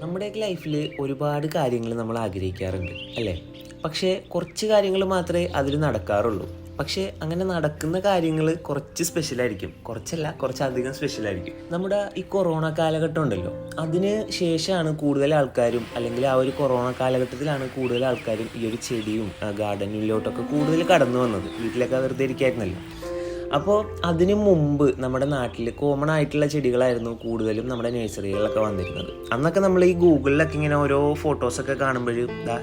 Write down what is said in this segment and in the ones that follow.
നമ്മുടെയൊക്കെ ലൈഫിൽ ഒരുപാട് കാര്യങ്ങൾ നമ്മൾ ആഗ്രഹിക്കാറുണ്ട് അല്ലേ? പക്ഷേ കുറച്ച് കാര്യങ്ങൾ മാത്രമേ അതിൽ നടക്കാറുള്ളൂ. പക്ഷേ അങ്ങനെ നടക്കുന്ന കാര്യങ്ങൾ കുറച്ച് സ്പെഷ്യലായിരിക്കും കുറച്ചല്ല കുറച്ചധികം സ്പെഷ്യലായിരിക്കും നമ്മുടെ ഈ കൊറോണ കാലഘട്ടം ഉണ്ടല്ലോ. അതിന് ശേഷമാണ് കൂടുതൽ ആൾക്കാരും അല്ലെങ്കിൽ ആ ഒരു കൊറോണ കാലഘട്ടത്തിലാണ് കൂടുതൽ ആൾക്കാരും ഈ ഒരു ചെടിയും ഗാർഡനിലോട്ടൊക്കെ കൂടുതൽ കടന്നു വന്നത്. വീട്ടിലൊക്കെ വെറുതെ ഇരിക്കായിരുന്നല്ലോ. അപ്പോൾ അതിനു മുമ്പ് നമ്മുടെ നാട്ടിൽ കോമൺ ആയിട്ടുള്ള ചെടികളായിരുന്നു കൂടുതലും നമ്മുടെ നഴ്സറികളിലൊക്കെ വന്നിരുന്നത്. അന്നൊക്കെ നമ്മൾ ഈ ഗൂഗിളിലൊക്കെ ഇങ്ങനെ ഓരോ ഫോട്ടോസൊക്കെ കാണുമ്പോൾ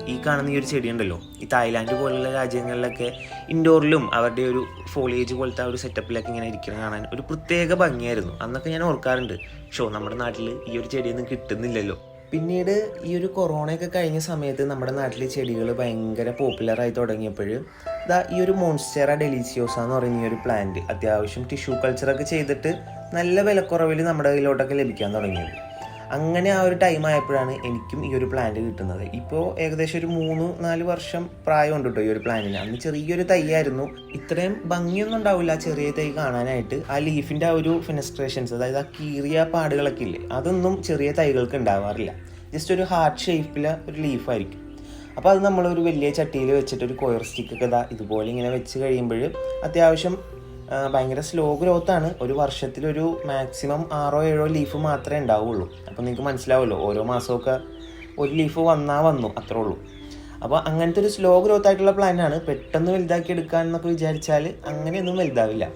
ഈ കാണുന്ന ഈ ഒരു ചെടി ഉണ്ടല്ലോ ഈ തായ്ലാൻഡ് പോലുള്ള രാജ്യങ്ങളിലൊക്കെ ഇൻഡോറിലും അവരുടെ ഒരു ഫോളിയേജ് പോലത്തെ ആ ഒരു സെറ്റപ്പിലൊക്കെ ഇങ്ങനെ ഇരിക്കുന്നത് കാണാൻ ഒരു പ്രത്യേക ഭംഗിയായിരുന്നു. അന്നൊക്കെ ഞാൻ ഓർക്കാറുണ്ട് ഷോ നമ്മുടെ നാട്ടിൽ ഈ ഒരു ചെടിയൊന്നും കിട്ടുന്നില്ലല്ലോ. പിന്നീട് ഈ ഒരു കൊറോണയൊക്കെ കഴിഞ്ഞ സമയത്ത് നമ്മുടെ നാട്ടിൽ ചെടികൾ ഭയങ്കര പോപ്പുലറായി തുടങ്ങിയപ്പോൾ ഇതാ ഈ ഒരു മോൺസ്റ്റേറ ഡെലീസിയോസ എന്ന് പറയുന്ന ഈ ഒരു പ്ലാന്റ് അത്യാവശ്യം ടിഷ്യൂ കൾച്ചറൊക്കെ ചെയ്തിട്ട് നല്ല വിലക്കുറവിൽ നമ്മുടെ കയ്യിലോട്ടൊക്കെ ലഭിക്കാൻ തുടങ്ങിയത്. അങ്ങനെ ആ ഒരു ടൈം ആയപ്പോഴാണ് എനിക്കും ഈ ഒരു പ്ലാന്റ് കിട്ടുന്നത്. ഇപ്പോൾ ഏകദേശം ഒരു മൂന്ന് നാല് വർഷം പ്രായമുണ്ട് കേട്ടോ ഈ ഒരു പ്ലാന്റിന് അന്ന് ചെറിയൊരു തൈയായിരുന്നു. ഇത്രയും ഭംഗിയൊന്നും ഉണ്ടാവില്ല ചെറിയ തൈ കാണാനായിട്ട്. ആ ലീഫിന്റെ ആ ഒരു ഫെനസ്ട്രേഷൻസ് അതായത് ആ കീറിയ പാടുകളൊക്കെ ഇല്ലേ അതൊന്നും ചെറിയ തൈകൾക്ക് ഉണ്ടാവാറില്ല. ജസ്റ്റ് ഒരു ഹാർട്ട് ഷേപ്പിലെ ഒരു ലീഫായിരിക്കും അപ്പോൾ അത് നമ്മളൊരു വലിയ ചട്ടിയിൽ വെച്ചിട്ട് ഒരു കൊയർ സ്റ്റിക്കൊക്കെ ഇതാ ഇതുപോലെ ഇങ്ങനെ വെച്ച് കഴിയുമ്പോൾ അത്യാവശ്യം ഭയങ്കര സ്ലോ ഗ്രോത്ത് ആണ്. ഒരു വർഷത്തിലൊരു മാക്സിമം ആറോ ഏഴോ ലീഫ് മാത്രമേ ഉണ്ടാവുള്ളൂ. അപ്പോൾ നിങ്ങൾക്ക് മനസ്സിലാവുമല്ലോ ഓരോ മാസമൊക്കെ ഒരു ലീഫ് വന്നാൽ വന്നു അത്രേ ഉള്ളൂ. അപ്പോൾ അങ്ങനത്തെ ഒരു സ്ലോ ഗ്രോത്ത് ആയിട്ടുള്ള പ്ലാൻ ആണ്. പെട്ടെന്ന് വലുതാക്കി എടുക്കാൻ എന്നൊക്കെ വിചാരിച്ചാൽ അങ്ങനെയൊന്നും വലുതാവില്ല.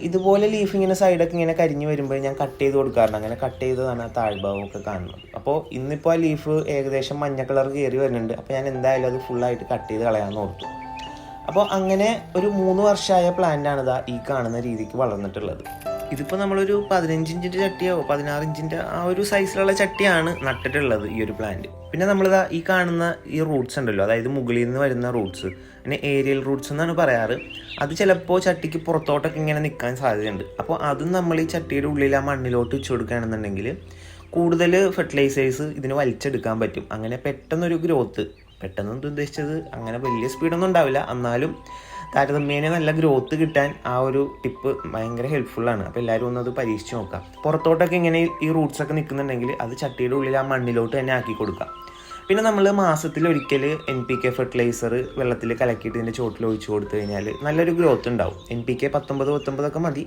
ഇതുപോലെ ലീഫ് ഇങ്ങനെ സൈഡൊക്കെ ഇങ്ങനെ കരിഞ്ഞു വരുമ്പോൾ ഞാൻ കട്ട് ചെയ്ത് കൊടുക്കാറുണ്ട് അങ്ങനെ കട്ട് ചെയ്തതാണ് ആ താഴ്ഭാഗമൊക്കെ കാണുന്നത്. അപ്പോൾ ഇന്നിപ്പോൾ ആ ലീഫ് ഏകദേശം മഞ്ഞ കളർ കയറി വരുന്നുണ്ട്. അപ്പോൾ ഞാൻ എന്തായാലും അത് ഫുള്ളായിട്ട് കട്ട് ചെയ്ത് കളയാമെന്ന് ഓർത്തു. അപ്പോൾ അങ്ങനെ ഒരു മൂന്ന് വർഷമായ പ്ലാന്റാണ് ഇതാ ഈ കാണുന്ന രീതിക്ക് വളർന്നിട്ടുള്ളത്. ഇതിപ്പോൾ നമ്മളൊരു പതിനഞ്ച് ഇഞ്ചിന്റെ ചട്ടിയോ പതിനാറ് ഇഞ്ചിന്റെ ആ ഒരു സൈസിലുള്ള ചട്ടിയാണ് നട്ടിട്ടുള്ളത് ഈ ഒരു പ്ലാന്റ് പിന്നെ നമ്മളിതാ ഈ കാണുന്ന ഈ റൂട്ട്സ് ഉണ്ടല്ലോ അതായത് മുകളിൽ നിന്ന് വരുന്ന റൂട്ട്സ് പിന്നെ ഏരിയൽ റൂട്ട്സ് എന്നാണ് പറയാറ്. അത് ചിലപ്പോൾ ചട്ടിക്ക് പുറത്തോട്ടൊക്കെ ഇങ്ങനെ നിൽക്കാൻ സാധ്യതയുണ്ട്. അപ്പോൾ അതും നമ്മൾ ഈ ചട്ടിയുടെ ഉള്ളിൽ ആ മണ്ണിലോട്ട് വെച്ച് കൊടുക്കുകയാണെന്നുണ്ടെങ്കിൽ കൂടുതൽ ഫെർട്ടിലൈസേഴ്സ് ഇതിന് വലിച്ചെടുക്കാൻ പറ്റും. അങ്ങനെ പെട്ടെന്നൊരു ഗ്രോത്ത് പെട്ടെന്ന് ഉദ്ദേശിച്ചത് അങ്ങനെ വലിയ സ്പീഡൊന്നും ഉണ്ടാവില്ല. എന്നാലും താരതമ്യേന നല്ല ഗ്രോത്ത് കിട്ടാൻ ആ ഒരു ടിപ്പ് ഭയങ്കര ഹെൽപ്ഫുള്ളാണ് അപ്പോൾ എല്ലാവരും ഒന്ന് അത് പരീക്ഷിച്ച് നോക്കാം. പുറത്തോട്ടൊക്കെ ഇങ്ങനെ ഈ റൂട്ട്സൊക്കെ നിൽക്കുന്നുണ്ടെങ്കിൽ അത് ചട്ടിയുടെ ഉള്ളിൽ ആ മണ്ണിലോട്ട് തന്നെ ആക്കി കൊടുക്കാം പിന്നെ നമ്മൾ മാസത്തിൽ ഒരിക്കൽ എൻ പി കെ ഫെർട്ടിലൈസർ വെള്ളത്തിൽ കലക്കിയിട്ട് ഇതിന്റെ ചോട്ടിൽ ഒഴിച്ചു കൊടുത്തു കഴിഞ്ഞാൽ നല്ലൊരു ഗ്രോത്ത് ഉണ്ടാവും. എൻ പി കെ പത്തൊമ്പത് പത്തൊമ്പതൊക്കെ മതി.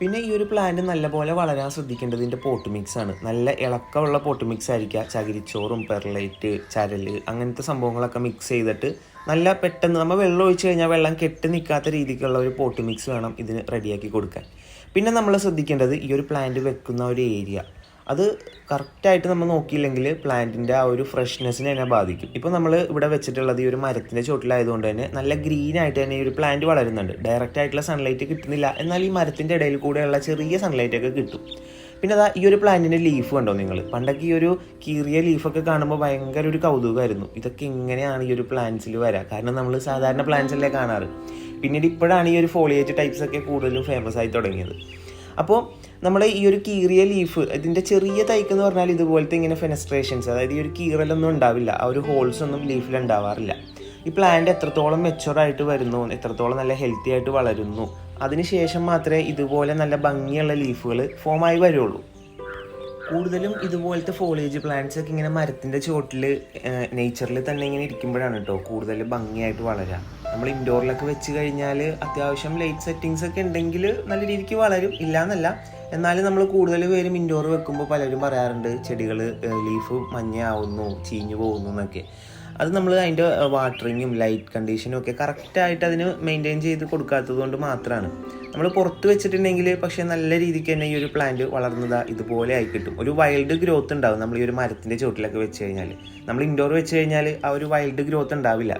പിന്നെ ഈ ഒരു പ്ലാന്റ് നല്ലപോലെ വളരാൻ ശ്രദ്ധിക്കേണ്ടത് ഇതിന്റെ പോട്ട് മിക്സ് ആണ്. നല്ല ഇളക്കമുള്ള പോട്ട് മിക്സ് ആയിരിക്കുക ചകിരിച്ചോറും പെർലൈറ്റ് ചരൽ അങ്ങനത്തെ സംഭവങ്ങളൊക്കെ മിക്സ് ചെയ്തിട്ട് നല്ല പെട്ടെന്ന് നമ്മൾ വെള്ളം ഒഴിച്ച് കഴിഞ്ഞാൽ വെള്ളം കെട്ടി നിൽക്കാത്ത രീതിക്കുള്ള ഒരു പോട്ട് മിക്സ് വേണം ഇതിന് റെഡിയാക്കി കൊടുക്കാൻ. പിന്നെ നമ്മൾ ശ്രദ്ധിക്കേണ്ടത് ഈ ഒരു പ്ലാന്റ് വെക്കുന്ന ഒരു ഏരിയ അത് കറക്റ്റായിട്ട് നമ്മൾ നോക്കിയില്ലെങ്കിൽ പ്ലാന്റിന്റെ ആ ഒരു ഫ്രഷ്നെസ്സിനെ തന്നെ ബാധിക്കും. ഇപ്പോൾ നമ്മൾ ഇവിടെ വെച്ചിട്ടുള്ളത് ഈ ഒരു മരത്തിന്റെ ചുവട്ടിലായതുകൊണ്ട് തന്നെ നല്ല ഗ്രീൻ ആയിട്ട് തന്നെ ഈ ഒരു പ്ലാന്റ് വളരുന്നുണ്ട്. ഡയറക്റ്റ് ആയിട്ടുള്ള സൺലൈറ്റ് കിട്ടുന്നില്ല. എന്നാൽ ഈ മരത്തിന്റെ ഇടയിൽ കൂടെയുള്ള ചെറിയ സൺലൈറ്റൊക്കെ കിട്ടും. പിന്നെ അതാ ഈ ഒരു പ്ലാന്റിന്റെ ലീഫ് കണ്ടോ നിങ്ങൾ പണ്ടൊക്കെ ഈ ഒരു കീറിയ ലീഫൊക്കെ കാണുമ്പോൾ ഭയങ്കര ഒരു കൗതുകമായിരുന്നു. ഇതൊക്കെ എങ്ങനെയാണ് ഈ ഒരു പ്ലാന്റ്സിൽ വരാം. കാരണം നമ്മൾ സാധാരണ പ്ലാന്റ്സ് അല്ലേ കാണാറ്? പിന്നീട് ഇപ്പോഴാണ് ഈ ഒരു ഫോളിയേജ് ടൈപ്സ് ഒക്കെ കൂടുതലും ഫേമസ് ആയി തുടങ്ങിയത്. അപ്പോൾ നമ്മൾ ഈ ഒരു കീറിയ ലീഫ് ഇതിന്റെ ചെറിയ തൈക്ക് എന്ന് പറഞ്ഞാൽ ഇതുപോലത്തെ ഇങ്ങനെ ഫെനസ്ട്രേഷൻസ് അതായത് ഈ ഒരു കീറലൊന്നും ഉണ്ടാവില്ല. ആ ഒരു ഹോൾസ് ഒന്നും ലീഫിൽ ഉണ്ടാവാറില്ല. ഈ പ്ലാന്റ് എത്രത്തോളം മെച്ചുവറായിട്ട് വരുന്നു എത്രത്തോളം നല്ല ഹെൽത്തി ആയിട്ട് വളരുന്നു അതിനുശേഷം മാത്രമേ ഇതുപോലെ നല്ല ഭംഗിയുള്ള ലീഫുകൾ ഫോമായി വരുള്ളൂ. കൂടുതലും ഇതുപോലത്തെ ഫോളേജ് പ്ലാന്റ്സ് ഒക്കെ ഇങ്ങനെ മരത്തിന്റെ ചുവട്ടിൽ നേച്ചറിൽ തന്നെ ഇങ്ങനെ ഇരിക്കുമ്പോഴാണ് കേട്ടോ കൂടുതൽ ഭംഗിയായിട്ട് വളരുക നമ്മൾ ഇൻഡോറിലൊക്കെ വെച്ച് കഴിഞ്ഞാൽ അത്യാവശ്യം ലൈറ്റ് സെറ്റിങ്സ് ഒക്കെ ഉണ്ടെങ്കിൽ നല്ല രീതിക്ക് വളരും. ഇല്ലാന്നല്ല. എന്നാലും നമ്മൾ കൂടുതൽ പേരും ഇൻഡോർ വെക്കുമ്പോൾ പലരും പറയാറുണ്ട് ചെടികൾ ലീഫ് മഞ്ഞയാവുന്നു ചീഞ്ഞു പോകുന്നു എന്നൊക്കെ. അത് നമ്മൾ അതിന്റെ വാട്ടറിങ്ങും ലൈറ്റ് കണ്ടീഷനും ഒക്കെ കറക്റ്റായിട്ട് അതിന് മെയിന്റെയിൻ ചെയ്ത് കൊടുക്കാത്തത് കൊണ്ട് മാത്രമാണ് നമ്മൾ പുറത്ത് വെച്ചിട്ടുണ്ടെങ്കിൽ പക്ഷേ നല്ല രീതിക്ക് തന്നെ ഈ ഒരു പ്ലാന്റ് വളർന്നതാ ഇതുപോലെ ആയി കിട്ടും. ഒരു വൈൽഡ് ഗ്രോത്ത് ഉണ്ടാവും. നമ്മൾ ഈ ഒരു മരത്തിന്റെ ചുവട്ടിലൊക്കെ വെച്ച് കഴിഞ്ഞാൽ നമ്മൾ ഇൻഡോർ വെച്ച് കഴിഞ്ഞാൽ ആ ഒരു വൈൽഡ് ഗ്രോത്ത് ഉണ്ടാവില്ല.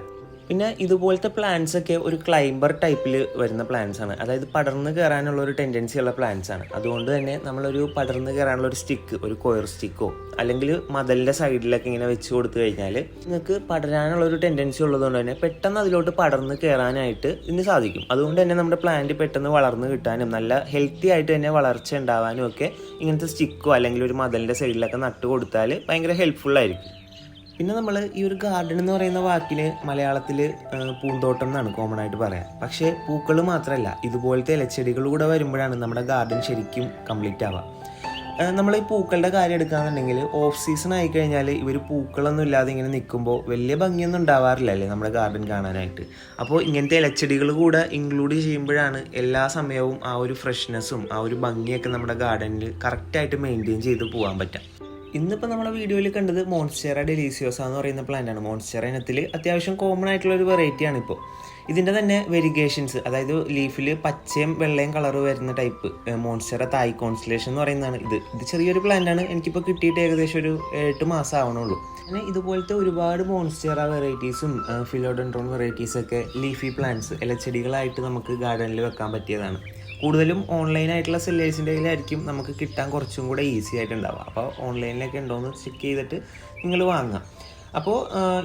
പിന്നെ ഇതുപോലത്തെ പ്ലാന്റ്സ് ഒക്കെ ഒരു ക്ലൈംബർ ടൈപ്പിൽ വരുന്ന പ്ലാന്റ്സ് ആണ്. അതായത് പടർന്ന് കയറാനുള്ള ഒരു ടെൻഡൻസി ഉള്ള പ്ലാന്റ്സ് ആണ്. അതുകൊണ്ട് തന്നെ നമ്മളൊരു പടർന്ന് കയറാനുള്ള ഒരു സ്റ്റിക്ക് ഒരു കൊയർ സ്റ്റിക്കോ അല്ലെങ്കിൽ മതലിന്റെ സൈഡിലൊക്കെ ഇങ്ങനെ വെച്ച് കൊടുത്തു കഴിഞ്ഞാൽ നിങ്ങൾക്ക് പടരാനുള്ള ഒരു ടെൻഡൻസി ഉള്ളതുകൊണ്ട് തന്നെ പെട്ടെന്ന് അതിലോട്ട് പടർന്ന് കയറാനായിട്ട് ഇതിന് സാധിക്കും. അതുകൊണ്ട് തന്നെ നമ്മുടെ പ്ലാന്റ് പെട്ടെന്ന് വളർന്ന് കിട്ടാനും നല്ല ഹെൽത്തി ആയിട്ട് തന്നെ വളർച്ച ഉണ്ടാവാനും ഒക്കെ ഇങ്ങനത്തെ സ്റ്റിക്കോ അല്ലെങ്കിൽ ഒരു മതലിന്റെ സൈഡിലൊക്കെ നട്ട് കൊടുത്താൽ ഭയങ്കര ഹെൽപ്ഫുൾ ആയിരിക്കും. പിന്നെ നമ്മൾ ഈ ഒരു ഗാർഡൻ എന്ന് പറയുന്ന വാക്കിന് മലയാളത്തിൽ പൂന്തോട്ടം എന്നാണ് കോമൺ ആയിട്ട് പറയാം. പക്ഷേ പൂക്കൾ മാത്രമല്ല ഇതുപോലത്തെ ഇലച്ചെടികൾ കൂടെ വരുമ്പോഴാണ് നമ്മുടെ ഗാർഡൻ ശരിക്കും കംപ്ലീറ്റ് ആവുക നമ്മൾ ഈ പൂക്കളുടെ കാര്യം എടുക്കുകയാണെന്നുണ്ടെങ്കിൽ ഓഫ് സീസൺ ആയി കഴിഞ്ഞാൽ ഇവർ പൂക്കളൊന്നും ഇല്ലാതെ ഇങ്ങനെ നിൽക്കുമ്പോൾ വലിയ ഭംഗിയൊന്നും ഉണ്ടാവാറില്ല അല്ലേ നമ്മുടെ ഗാർഡൻ കാണാനായിട്ട്. അപ്പോൾ ഇങ്ങനത്തെ ഇലച്ചെടികൾ കൂടെ ഇൻക്ലൂഡ് ചെയ്യുമ്പോഴാണ് എല്ലാ സമയവും ആ ഒരു ഫ്രഷ്നെസ്സും ആ ഒരു ഭംഗിയൊക്കെ നമ്മുടെ ഗാർഡനിൽ കറക്റ്റായിട്ട് മെയിന്റെയിൻ ചെയ്ത് പോകാൻ പറ്റും. ഇന്നിപ്പോൾ നമ്മുടെ വീഡിയോയിൽ കണ്ടത് മോൺസ്റ്റെറ ഡെലീസിയോസ എന്ന് പറയുന്ന പ്ലാന്റ് ആണ്. മോൺസ്റ്റെറ ഇനത്തിൽ അത്യാവശ്യം കോമൺ ആയിട്ടുള്ള ഒരു വെറൈറ്റി ആണ് ഇപ്പോൾ ഇതിന്റെ തന്നെ വെരിഗേഷൻസ് അതായത് ലീഫിൽ പച്ചയും വെള്ളയും കളർ വരുന്ന ടൈപ്പ് മോൺസ്റ്റെറ തായ് കോൺസ്റ്റലേഷൻ എന്ന് പറയുന്നതാണ് ഇത്. ഇത് ചെറിയൊരു പ്ലാന്റ് ആണ്. എനിക്കിപ്പോൾ കിട്ടിയിട്ട് ഏകദേശം ഒരു എട്ട് മാസം ആവണുള്ളൂ. അങ്ങനെ ഇതുപോലത്തെ ഒരുപാട് മോൺസ്റ്റെറ വെറൈറ്റീസും ഫിലോഡൻഡ്രോൺ വെറൈറ്റീസൊക്കെ ലീഫി പ്ലാന്റ്സ് ഇലച്ചെടികളായിട്ട് നമുക്ക് ഗാർഡനിൽ വെക്കാൻ പറ്റിയതാണ്. കൂടുതലും ഓൺലൈൻ ആയിട്ടുള്ള സെല്ലേഴ്സിന്റെ കയ്യിലായിരിക്കും നമുക്ക് കിട്ടാൻ കുറച്ചും കൂടെ ഈസി ആയിട്ടുണ്ടാവുക. അപ്പോൾ ഓൺലൈനിലൊക്കെ ഉണ്ടോയെന്ന് ചെക്ക് ചെയ്തിട്ട് നിങ്ങൾ വാങ്ങാം അപ്പോൾ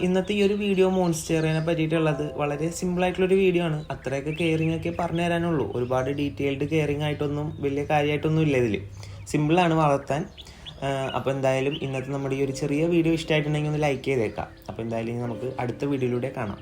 ഇന്നത്തെ ഈ ഒരു വീഡിയോ മോൺസ്റ്റേറിനെ പറ്റിയിട്ടുള്ളത് വളരെ സിമ്പിളായിട്ടുള്ളൊരു വീഡിയോ ആണ്. അത്രയൊക്കെ കെയറിങ് ഒക്കെ പറഞ്ഞു തരാനുള്ളൂ. ഒരുപാട് ഡീറ്റെയിൽഡ് കെയറിങ് ആയിട്ടൊന്നും വലിയ കാര്യമായിട്ടൊന്നും ഇല്ല ഇതിൽ സിമ്പിളാണ് വളർത്താൻ. അപ്പോൾ എന്തായാലും ഇന്നത്തെ നമ്മുടെ ഈ ഒരു ചെറിയ വീഡിയോ ഇഷ്ടമായിട്ടുണ്ടെങ്കിൽ ഒന്ന് ലൈക്ക് ചെയ്തേക്കാം. അപ്പോൾ എന്തായാലും നമുക്ക് അടുത്ത വീഡിയോയിലൂടെ കാണാം.